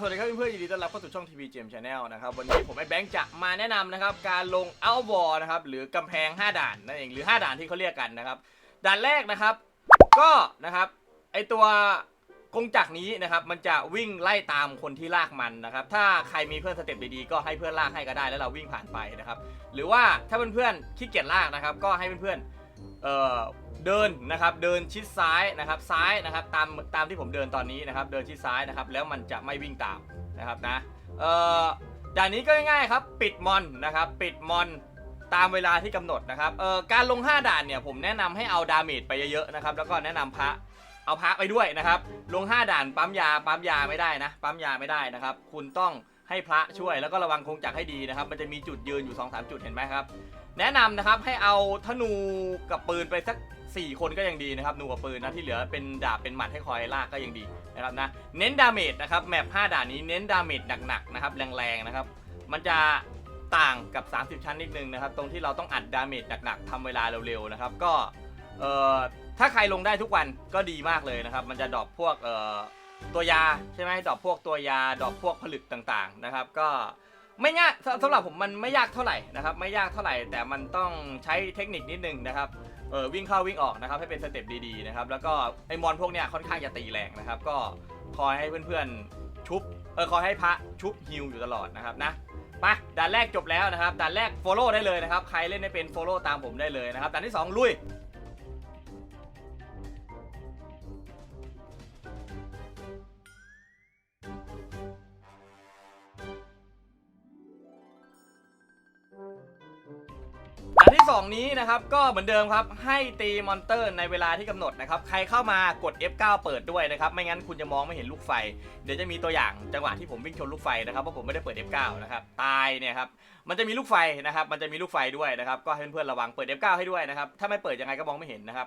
สวัสดีครับเพื่อนๆยินดีต้อนรับเข้าสู่ช่องทีวีเจมชาแนลนะครับวันนี้ผมไอ้แบงค์จะมาแนะนำนะครับการลงเอาบอร์นะครับหรือกำแพง 5 ด่านนั่นเองหรือ 5 ด่านที่เขาเรียกกันนะครับด่านแรกนะครับ ก็นะครับไอตัวกงจักรนี้นะครับมันจะวิ่งไล่ตามคนที่ลากมันนะครับถ้าใครมีเพื่อนสเต็ปดีๆก็ให้เพื่อนลากให้ก็ได้แล้วเราวิ่งผ่านไปนะครับหรือว่าถ้าเพื่อนๆขี้เกียจลากนะครับก็ให้เพื่อนๆ เอ่อเดินนะครับเดินชิดซ้ายนะครับซ้ายนะครับตามตามที่ผมเดินตอนนี้นะครับเดินชิดซ้ายนะครับแล้วมันจะไม่วิ่งตามนะครับนะเอ่อด่านนี้ก็ง่ายๆครับปิดมอนนะครับปิดมอนตามเวลาที่กำหนดนะครับเอ่อการลง 5 ด่านเนี่ยผมแนะนำให้เอาดาเมจไปเยอะๆนะครับแล้วก็แนะนำพระเอาพระไปด้วยนะครับลง 5 ด่านปั๊มยาปั๊มยาไม่ได้นะปั๊มยาไม่ได้นะครับคุณต้อง ให้พระช่วยแล้วก็ระวังคงจักรให้ดีนะครับ มันจะมีจุดยืนอยู่2-3จุดเห็นไหมครับ แนะนำนะครับให้เอาธนูกับปืนไปสัก 4 คนก็ยังดีนะครับนูกับปืนนะที่เหลือเป็นดาบเป็นหมัดให้คอยลากก็ยังดีนะครับนะเน้นดาเมจนะครับแมป5ด่านนี้เน้นดาเมจหนักๆนะครับแรงๆนะครับมันจะต่างกับ 30 ชั้นนิดนึงนะครับ ตรงที่เราต้องอัดดาเมจหนักๆทำเวลาเร็วๆนะครับก็เอ่อถ้าใครลงได้ทุกวันก็ดีมากเลยนะครับ มันจะดรอปพวกเอ่อ ตัวยาใช่ไหมดอปพวกตัวยาดอปพวกผลึกต่างๆนะครับ ก็ไม่ง่ายสำหรับผมมันไม่ยากเท่าไหร่นะครับไม่ยากเท่าไหร่ แต่มันต้องใช้เทคนิคนิดนึงนะครับเออวิ่งเข้าวิ่งออกนะครับให้เป็นสเต็ปดีๆนะครับแล้วก็ไอมอนพวกเนี้ยค่อนข้างจะตีแรงนะครับ ก็คอยให้เพื่อนๆชุบเออคอยให้พระชุบฮิวอยู่ตลอดนะครับนะไปด่านแรกจบแล้วนะครับด่านแรก follow ได้เลยนะครับใครเล่นไม่เป็น follow ตามผมได้เลยนะครับด่านที่ 2 ลุย ที่ 2 นี้นะครับก็เหมือนเดิมครับให้ตีมอนเตอร์ในเวลาที่กำหนดนะครับใครเข้ามากด F9 เปิดด้วยนะครับไม่งั้นคุณจะมองไม่เห็นลูกไฟ เดี๋ยวจะมีตัวอย่างจังหวะที่ผมวิ่งชนลูกไฟนะครับเพราะผมไม่ได้เปิด F9 นะครับตายเนี่ยครับมันจะมีลูกไฟนะครับมันจะมีลูกไฟด้วยนะครับก็ให้เพื่อนๆระวังเปิด F9 ให้ด้วยนะครับถ้าไม่เปิดยังไงก็มองไม่เห็นนะครับ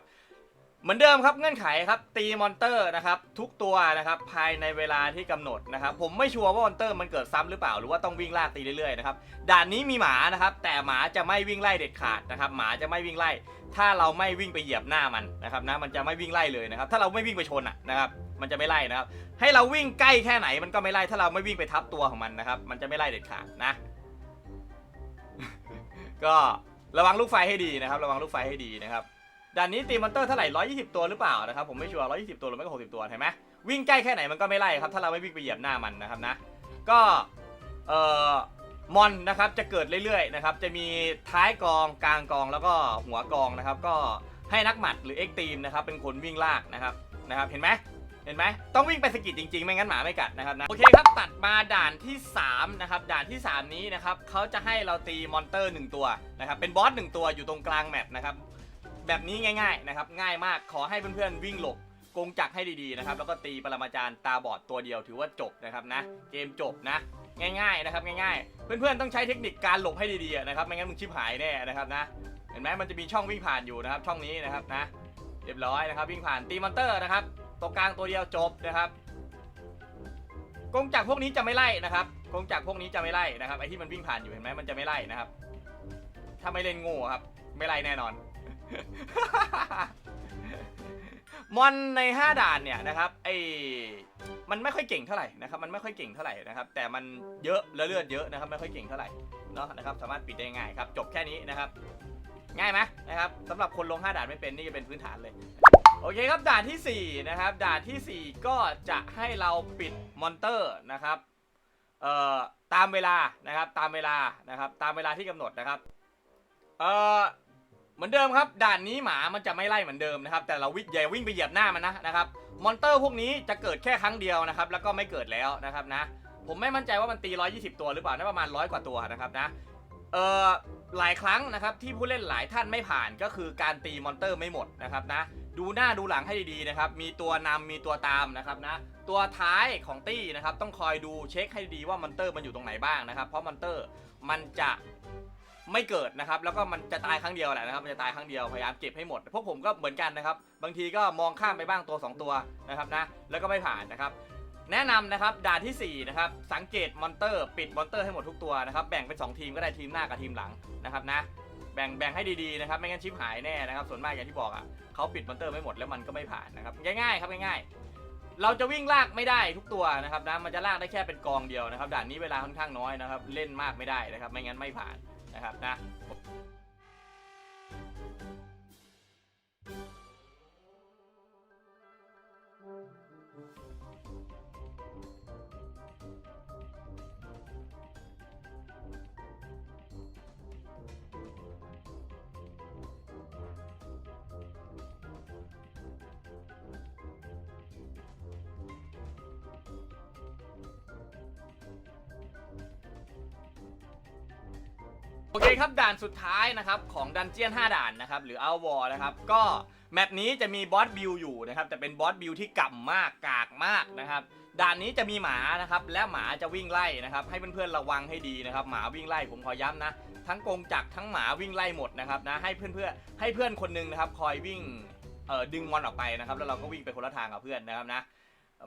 เหมือนเดิมครับเงื่อนไขครับตีมอนเตอร์นะครับทุกตัวนะครับภายในเวลาที่กำหนดนะครับผมไม่ชัวร์ว่ามอนเตอร์มันเกิดซ้ำหรือเปล่าหรือว่าต้องวิ่งลากตีเรื่อยๆนะครับด่านนี้มีหมานะครับแต่หมาจะไม่วิ่งไล่เด็ดขาดนะครับหมาจะไม่วิ่งไล่ ถ้าเราไม่วิ่งไปเหยียบหน้ามันนะครับนะมันจะไม่วิ่งไล่เลยนะครับถ้าเราไม่วิ่งไปชนอะนะครับมันจะไม่ไล่นะครับให้เราวิ่งใกล้แค่ไหนมันก็ไม่ไล่ถ้าเราไม่วิ่งไปทับตัวของมันนะครับมันจะไม่ไล่เด็ดขาดนะ ก็ระวังลูกไฟให้ดีนะครับ ระวังลูกไฟให้ดีนะครับ ด่านนี้ตีมอนเตอร์เท่าไหร่ 120 ตัวหรือเปล่านะครับ ผมไม่ชัวร์ 120 ตัวหรือไม่ก็ 60 ตัวเห็นไหมวิ่งใกล้แค่ไหนมันก็ไม่ไล่ครับ ถ้าเราไม่วิ่งไปเหยียบหน้ามันนะครับนะ ก็เอ่อมอนนะครับจะเกิดเรื่อยๆนะครับ จะมีท้ายกองกลางกองแล้วก็หัวกองนะครับ ก็ให้นักหมัดหรือเอ็กตีมนะครับเป็นคนวิ่งลากนะครับนะครับเห็นไหมเห็นไหมต้องวิ่งไปสกิดจริงๆ ไม่งั้นหมาไม่กัดนะครับนะโอเคครับตัดมาด่านที่3นะครับด่านที่ 3 นี้นะครับเขาจะให้เราตีมอนเตอร์ 1 ตัวนะครับเป็นบอสหนึ่งตัวอยู่ตรงกลางแมปนะครับ แบบนี้ง่ายๆนะครับง่ายมากขอให้เพื่อนๆวิ่งหลบกงจักรให้ดีๆนะครับแล้วก็ตีปรมาจารย์ตาบอดตัวเดียวถือว่าจบนะครับนะเกมจบนะง่ายๆนะครับง่ายๆ เพื่อนๆต้องใช้เทคนิคการหลบให้ดีๆนะครับไม่งั้นมึงชิบหายแน่นะครับนะเห็นไหมมันจะมีช่องวิ่งผ่านอยู่นะครับช่องนี้นะครับนะเรียบร้อยนะครับวิ่งผ่านตีมอนเตอร์นะครับตัวกลางตัวเดียวจบนะครับกงจักรพวกนี้จะไม่ไล่นะครับกงจักรพวกนี้จะไม่ไล่นะครับไอที่มันวิ่งผ่านอยู่เห็นไหมมันจะไม่ไล่นะครับถ้าไม่เล่นโง่ครับไม่ไล่แน่นอน มอนใน 5 ด่านเนี่ยนะครับไอมันไม่ค่อยเก่งเท่าไหร่นะครับมันไม่ค่อยเก่งเท่าไหร่นะครับแต่มันเยอะและเลือดเยอะนะครับไม่ค่อยเก่งเท่าไหร่เนาะนะครับสามารถปิดได้ง่ายครับจบแค่นี้นะครับง่ายไหมนะครับสำหรับคนลง 5 ด่านไม่เป็นนี่จะเป็นพื้นฐานเลย โอเคครับด่านทีสี่4 นะครับ ด่านทีสี่ 4 ก็จะให้เราปิดมอนเตอร์นะครับเอ่อตามเวลานะครับตามเวลานะครับตามเวลาที่กำหนดนะครับเอ่อ เหมือนเดิมครับด่านนี้หมามันจะไม่ไล่เหมือนเดิมนะครับ แต่เราวิ่งอย่าวิ่งไปเหยียบหน้ามันนะนะครับ มอนเตอร์พวกนี้จะเกิดแค่ครั้งเดียวนะครับ แล้วก็ไม่เกิดแล้วนะครับนะ ผมไม่มั่นใจว่ามันตี 120 ตัวหรือเปล่าน่าประมาณร้อยกว่าตัวนะครับนะเอ่อหลายครั้งนะครับที่ผู้เล่นหลายท่านไม่ผ่านก็คือการตีมอนเตอร์ไม่หมดนะครับนะ ดูหน้าดูหลังให้ดีๆนะครับมีตัวนำมีตัวตามนะครับนะ ตัวท้ายของตี้นะครับต้องคอยดูเช็คให้ดีว่ามอนเตอร์มันอยู่ตรงไหนบ้างนะครับ เพราะมอนเตอร์มันจะ ไม่เกิดนะครับ แล้วก็มันจะตายครั้งเดียวแหละนะครับ มันจะตายครั้งเดียว พยายามเก็บให้หมด พวกผมก็เหมือนกันนะครับ บางทีก็มองข้ามไปบ้างตัว 2 ตัวนะครับนะ แล้วก็ไม่ผ่านนะครับ แนะนำนะครับ ด่านทีสี่ 4 นะครับ สังเกตมอนเตอร์ ปิดมอนเตอร์ให้หมดทุกตัวนะครับ แบ่งเป็น 2 ทีมก็ได้ทีมหน้ากับทีมหลังนะครับนะ แบ่งแบ่งให้ดีๆนะครับ ไม่งั้นชิปหายแน่นะครับ ส่วนมากอย่างที่บอกอะเขาปิดมอนเตอร์ไม่หมดแล้วมันก็ไม่ผ่านนะครับ ง่ายๆครับง่ายๆเราจะวิ่งลากไม่ได้ทุกตัวนะครับนะมันจะลากได้แค่เป็นกองเดียวนะครับด่านนี้เวลาค่อนข้างน้อยนะครับ เล่นมากไม่ได้นะครับ ไม่งั้นไม่ผ่าน นะครับนะ อเคครับด่านสุดท้ายนะครับของดันเจียน 5 ด่านนะครับหรือเอาวอร์นะครับก็แมปนี้จะมีบอสบิลอยู่นะครับแต่เป็นบอสบิลที่ก่ำมากกากมากนะครับด่านนี้จะมีหมานะครับและหมาจะวิ่งไล่นะครับให้เพื่อนๆระวังให้ดีนะครับหมาวิ่งไล่ผมขอย้ำนะ ทั้งกงจักรทั้งหมาวิ่งไล่หมดนะครับนะให้เพื่อนๆให้เพื่อนคนหนึงนะครับคอยวิ่งเอ่อดึงมอนออกไปนะครับแล้วเราก็วิ่งไปคนละทางกับเพื่อนนะครับนะ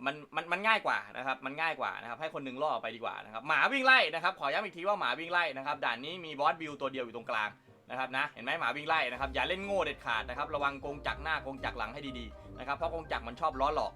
มันมันมันง่ายกว่านะครับ มันง่ายกว่านะครับ ให้คนหนึ่งล่อออกไปดีกว่านะครับ หมาวิ่งไล่นะครับ ขอย้ำอีกทีว่าหมาวิ่งไล่นะครับ ด่านนี้มีบอสบิลตัวเดียวอยู่ตรงกลางนะครับนะ เห็นไหมหมาวิ่งไล่นะครับ อย่าเล่นโง่เด็ดขาดนะครับ ระวังกงจักรหน้ากงจักรหลังให้ดีๆนะครับ เพราะกงจักรมันชอบล้อหลอก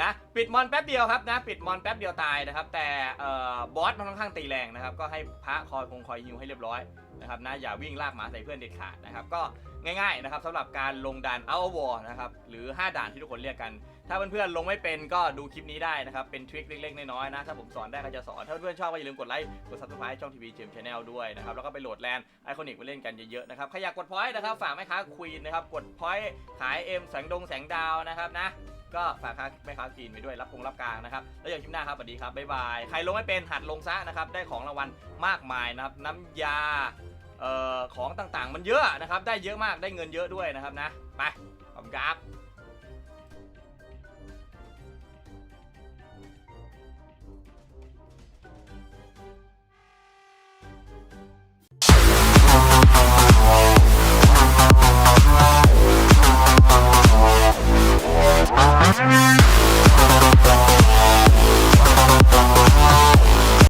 นะ ปิดมอนแป๊บเดียวครับนะ ปิดมอนแป๊บเดียวตายนะครับ แต่เอ่อบอสมันค่อนข้างตีแรงนะครับ ก็ให้พระคอยคงคอยฮิวให้เรียบร้อยนะครับนะ อย่าวิ่งลากหมาใส่เพื่อนเด็ดขาดนะครับ ก็ง่ายๆนะครับสำหรับการลงด่านเอาวอร์นะครับ หรือ 5 ด่านที่ทุกคนเรียกกัน ถ้าเพื่อนๆลงไม่เป็นก็ดูคลิปนี้ได้นะครับ เป็นทริคเล็กๆ น้อยๆนะ ถ้าผมสอนได้ก็จะสอน ถ้าเพื่อนๆชอบก็อย่าลืมกดไลค์ กด subscribe ช่องทีวีเจมส์ชาแนลด้วยนะครับ แล้วก็ไปโหลดแลนด์ไอคอนิกไปเล่นกันเยอะๆนะครับ ใครอยากกดพอยต์นะครับ ฝากแม่ค้าควีนนะครับ กดพอยต์ขายเอ็มแสงดงแสงดาวนะครับนะ ก็ฝากค้าแม่ค้าควีนไปด้วย รับคงรับกลางนะครับ แล้วอย่างคลิปหน้าครับ สวัสดีครับ บ๊ายบาย ใครลงไม่เป็นหัดลงซะนะครับ ได้ของรางวัลมากมายนะครับ น้ำยาเอ่อของต่างๆ มันเยอะนะครับ ได้เยอะมาก ได้เงินเยอะด้วยนะครับนะ ไปขอบคุณครับ